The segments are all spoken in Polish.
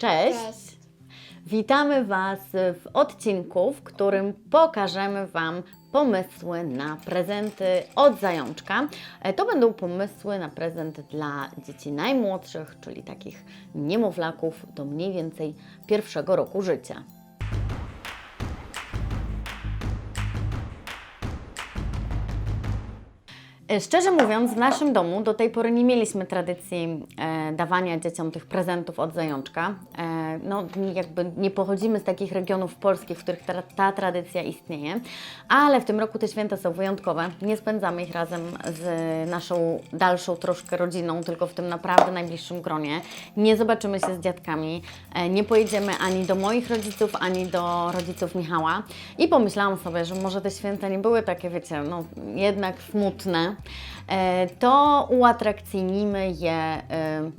Cześć! Cześć. Witamy Was w odcinku, w którym pokażemy Wam pomysły na prezenty od zajączka. E, To będą pomysły na prezent dla dzieci najmłodszych, czyli takich niemowlaków do mniej więcej pierwszego roku życia. Szczerze mówiąc, w naszym domu do tej pory nie mieliśmy tradycji e, dawania dzieciom tych prezentów od zajączka. E, no, jakby nie pochodzimy z takich regionów polskich, w których ta, ta tradycja istnieje, ale w tym roku te święta są wyjątkowe. Nie spędzamy ich razem z naszą dalszą troszkę rodziną, tylko w tym naprawdę najbliższym gronie. Nie zobaczymy się z dziadkami, e, nie pojedziemy ani do moich rodziców, ani do rodziców Michała. I pomyślałam sobie, że może te święta nie były takie, wiecie, no jednak smutne, e, to uatrakcyjnimy je e,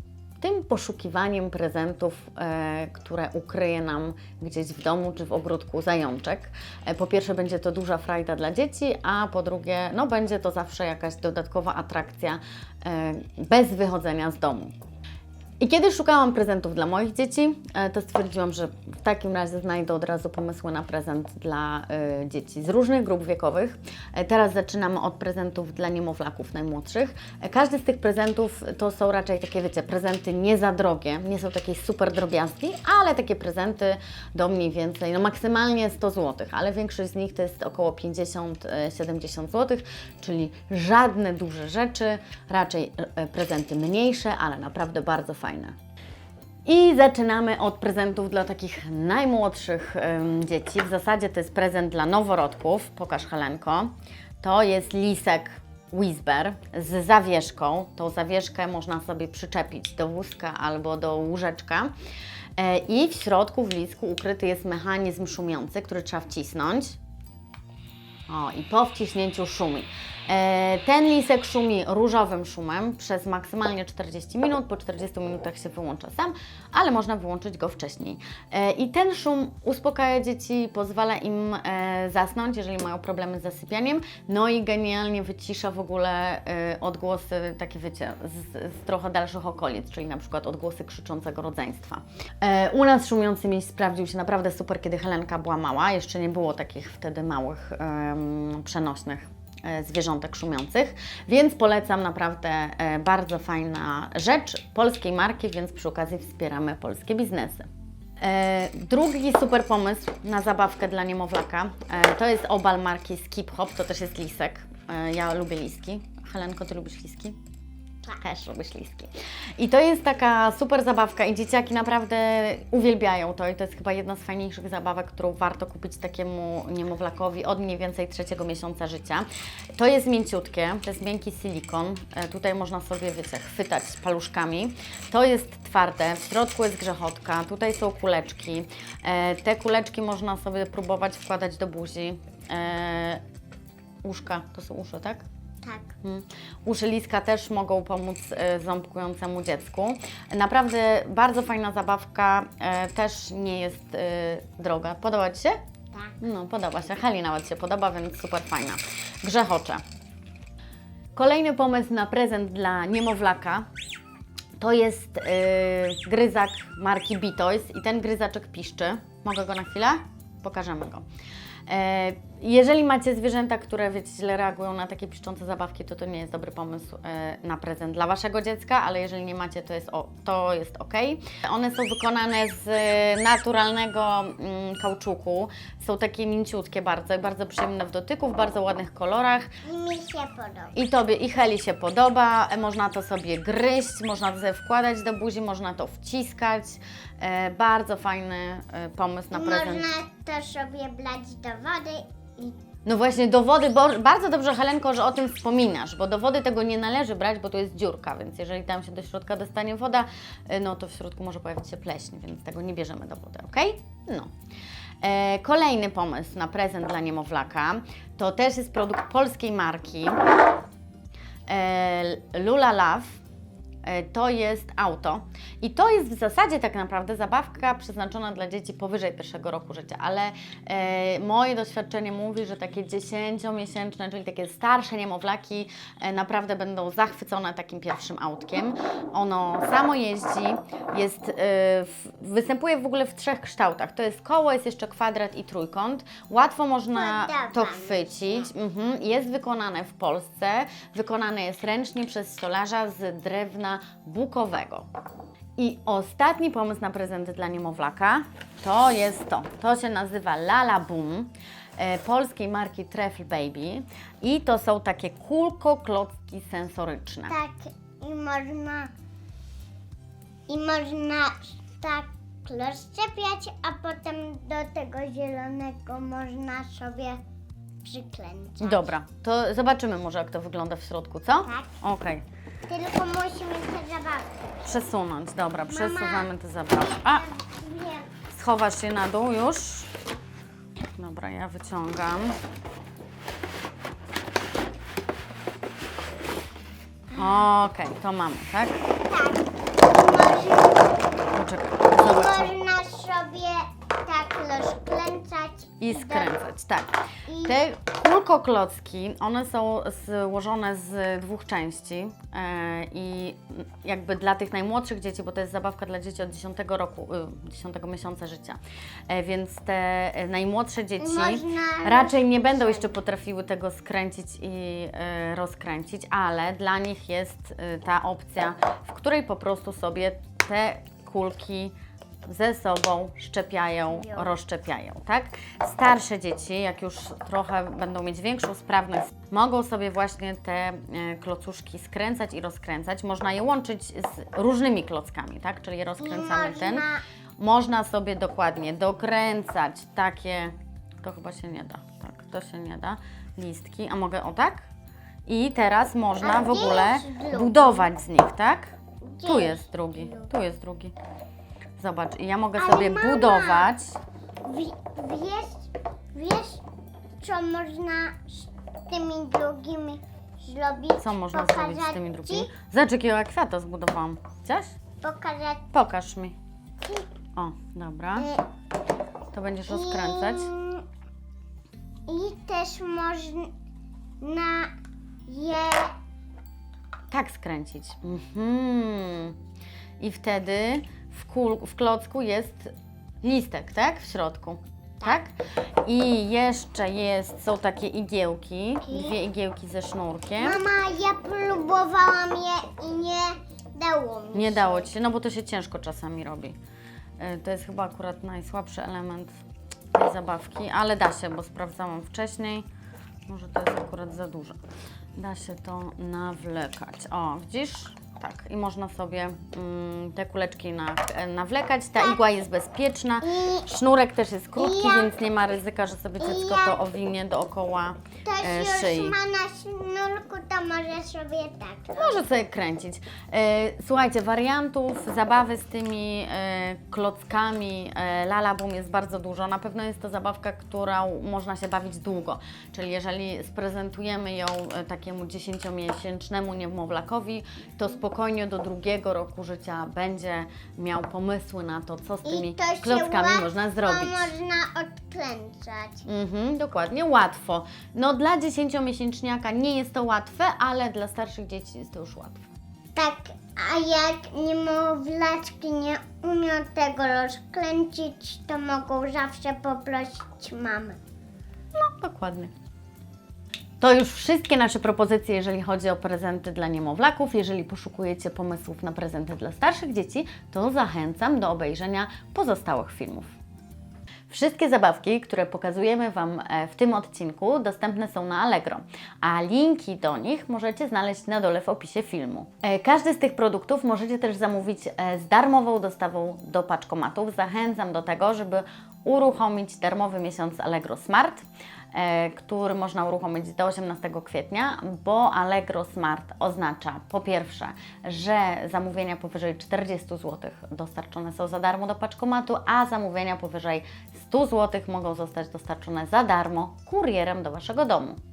tym poszukiwaniem prezentów, e, które ukryje nam gdzieś w domu czy w ogródku zajączek. E, po pierwsze będzie to duża frajda dla dzieci, a po drugie no, będzie to zawsze jakaś dodatkowa atrakcja e, bez wychodzenia z domu. I kiedy szukałam prezentów dla moich dzieci, e, to stwierdziłam, że w takim razie znajdę od razu pomysły na prezent dla e, dzieci z różnych grup wiekowych. E, Teraz zaczynamy od prezentów dla niemowlaków najmłodszych. Każdy z tych prezentów to są raczej takie, wiecie, prezenty nie za drogie, nie są takie super drobiazgi, ale takie prezenty do mniej więcej, no maksymalnie 100 zł, ale większość z nich to jest około 50-70 zł, czyli żadne duże rzeczy, raczej prezenty mniejsze, ale naprawdę bardzo fajne. I zaczynamy od prezentów dla takich najmłodszych em, dzieci. W zasadzie to jest prezent dla noworodków. Pokaż Helenko. To jest lisek Whisper z zawieszką. Tą zawieszkę można sobie przyczepić do wózka albo do łóżeczka. E, I w środku w lisku ukryty jest mechanizm szumiący, który trzeba wcisnąć. O, i po wciśnięciu szumi. E, ten lisek szumi różowym szumem przez maksymalnie 40 minut. Po 40 minutach się wyłącza sam, ale można wyłączyć go wcześniej. E, I ten szum uspokaja dzieci, pozwala im e, zasnąć, jeżeli mają problemy z zasypianiem. No i genialnie wycisza w ogóle odgłosy, takie wiecie, z, z trochę dalszych okolic, czyli na przykład odgłosy krzyczącego rodzeństwa. U nas szumiący miś sprawdził się naprawdę super, kiedy Helenka była mała. Jeszcze nie było takich wtedy małych, przenośnych zwierzątek szumiących, więc polecam naprawdę e, bardzo fajna rzecz polskiej marki, więc przy okazji wspieramy polskie biznesy. E, drugi super pomysł na zabawkę dla niemowlaka e, to jest obal marki Skip Hop, to też jest lisek. E, ja lubię liski. Helenko, Ty lubisz liski? Też lubię śliski. I to jest taka super zabawka i dzieciaki naprawdę uwielbiają to i to jest chyba jedna z fajniejszych zabawek, którą warto kupić takiemu niemowlakowi od mniej więcej trzeciego miesiąca życia. To jest mięciutkie, to jest miękki silikon. E, tutaj można sobie, wiecie, chwytać paluszkami. To jest twarde, w środku jest grzechotka, tutaj są kuleczki. E, te kuleczki można sobie próbować wkładać do buzi. E, uszka, to są uszy, tak? Tak. Mm. Uszy liska też mogą pomóc e, ząbkującemu dziecku. Naprawdę bardzo fajna zabawka, e, też nie jest e, droga. Podoba Ci się? Tak. No, podoba się. Heli nawet się podoba, więc super fajna. Grzechocze. Kolejny pomysł na prezent dla niemowlaka to jest e, gryzak marki Bitoys i ten gryzaczek piszczy. Mogę go na chwilę? Pokażemy go. E, Jeżeli macie zwierzęta, które wiecie, źle reagują na takie piszczące zabawki, to to nie jest dobry pomysł e, na prezent dla Waszego dziecka, ale jeżeli nie macie, to jest, o, to jest ok. One są wykonane z e, naturalnego mm, kauczuku. Są takie mięciutkie bardzo, bardzo przyjemne w dotyku, w bardzo ładnych kolorach. I mi się podoba. I Tobie, i Heli się podoba, e, można to sobie gryźć, można to sobie wkładać do buzi, można to wciskać. Bardzo fajny pomysł na prezent. Można to sobie blać do wody No właśnie, do wody, bo bardzo dobrze Helenko, że o tym wspominasz, bo do wody tego nie należy brać, bo to jest dziurka, więc jeżeli tam się do środka dostanie woda, y, no to w środku może pojawić się pleśń, więc tego nie bierzemy do wody, ok? No. E, kolejny pomysł na prezent dla niemowlaka to też jest produkt polskiej marki e, Lula Love. E, To jest auto i to jest w zasadzie tak naprawdę zabawka przeznaczona dla dzieci powyżej pierwszego roku życia, ale e, moje doświadczenie mówi, że takie 10-miesięczne, czyli takie starsze niemowlaki e, naprawdę będą zachwycone takim pierwszym autkiem. Ono samo jeździ, jest, e, w, występuje w ogóle w trzech kształtach. To jest koło, jest jeszcze kwadrat i trójkąt. Łatwo można to mi chwycić. Mhm. Jest wykonane w Polsce. Wykonane jest ręcznie przez stolarza z drewna bukowego. I ostatni pomysł na prezenty dla niemowlaka to jest to. To się nazywa Lala Boom e, polskiej marki Treffle Baby i to są takie kulko-klocki sensoryczne. Tak, i można. I można tak rozszczepiać, a potem do tego zielonego można sobie przyklęczać. Dobra, to zobaczymy może jak to wygląda w środku, co? Tak. Okej. Tylko musimy te zabawki. Przesunąć, dobra, przesuwamy te zabawki. A, Wiem. Schowasz je na dół już. Dobra, ja wyciągam. Okej, to mamy, tak? Tak. Poczekaj, można sobie tak rozklęczać. I skręcać, tak. I Te kulkoklocki, one są złożone z dwóch części e, i jakby dla tych najmłodszych dzieci, bo to jest zabawka dla dzieci od 10 roku, y, 10 miesiąca życia, e, więc te e, najmłodsze dzieci Można raczej nie będą jeszcze potrafiły tego skręcić i rozkręcić, ale dla nich jest e, ta opcja, w której po prostu sobie te kulki ze sobą szczepiają, rozszczepiają, tak? Starsze dzieci, jak już trochę będą mieć większą sprawność, mogą sobie właśnie te e, klocuszki skręcać i rozkręcać. Można je łączyć z różnymi klockami, tak? Czyli rozkręcamy ten. Można sobie dokładnie dokręcać takie, to chyba się nie da, tak, to się nie da, listki, a mogę o tak? I teraz można w ogóle budować z nich, tak? Tu jest drugi? tu jest drugi. Zobacz, i ja mogę Ale sobie mama! budować. Wi- wiesz, wiesz, co można z tymi drugimi zrobić? Co można Pokazać zrobić z tymi ci? drugimi? Zobacz, jakiego ja kwiata zbudowałam. Chciałaś? Pokazać Pokaż mi. ci. O, dobra. Y, To będziesz rozkręcać. I, I też można je Tak skręcić. Mhm. I wtedy w, kul, w klocku jest listek, tak? W środku. Tak? I jeszcze jest, są takie igiełki, dwie igiełki ze sznurkiem. Mama, ja próbowałam je i nie dało mi Nie się. dało Ci się, no bo to się ciężko czasami robi. Y, To jest chyba akurat najsłabszy element tej zabawki, ale da się, bo sprawdzałam wcześniej. Może to jest akurat za dużo. Da się to nawlekać. O, widzisz? Tak, i można sobie mm, te kuleczki na, nawlekać. Ta igła jest bezpieczna. Sznurek też jest krótki, więc nie ma ryzyka, że sobie dziecko to owinie dookoła ktoś e, już szyi. ma na sznurku, to może sobie tak. Może sobie kręcić. E, Słuchajcie, wariantów zabawy z tymi e, klockami e, Lala Boom jest bardzo dużo. Na pewno jest to zabawka, którą można się bawić długo. Czyli jeżeli sprezentujemy ją e, takiemu 10-miesięcznemu niemowlakowi, to spokojnie do drugiego roku życia będzie miał pomysły na to, co z tymi I to się klockami łatwo można zrobić. można odkręcać. Mhm, dokładnie, łatwo. No dla 10-miesięczniaka nie jest to łatwe, ale dla starszych dzieci jest to już łatwe. Tak, a jak niemowlaczki nie umią tego rozkręcić, to mogą zawsze poprosić mamy. No, dokładnie. To już wszystkie nasze propozycje, jeżeli chodzi o prezenty dla niemowlaków. Jeżeli poszukujecie pomysłów na prezenty dla starszych dzieci, to zachęcam do obejrzenia pozostałych filmów. Wszystkie zabawki, które pokazujemy Wam e, w tym odcinku, dostępne są na Allegro, a linki do nich możecie znaleźć na dole w opisie filmu. E, Każdy z tych produktów możecie też zamówić e, z darmową dostawą do paczkomatów. Zachęcam do tego, żeby uruchomić darmowy miesiąc Allegro Smart, który można uruchomić do 18 kwietnia, bo Allegro Smart oznacza po pierwsze, że zamówienia powyżej 40 zł dostarczone są za darmo do paczkomatu, a zamówienia powyżej 100 zł mogą zostać dostarczone za darmo kurierem do Waszego domu.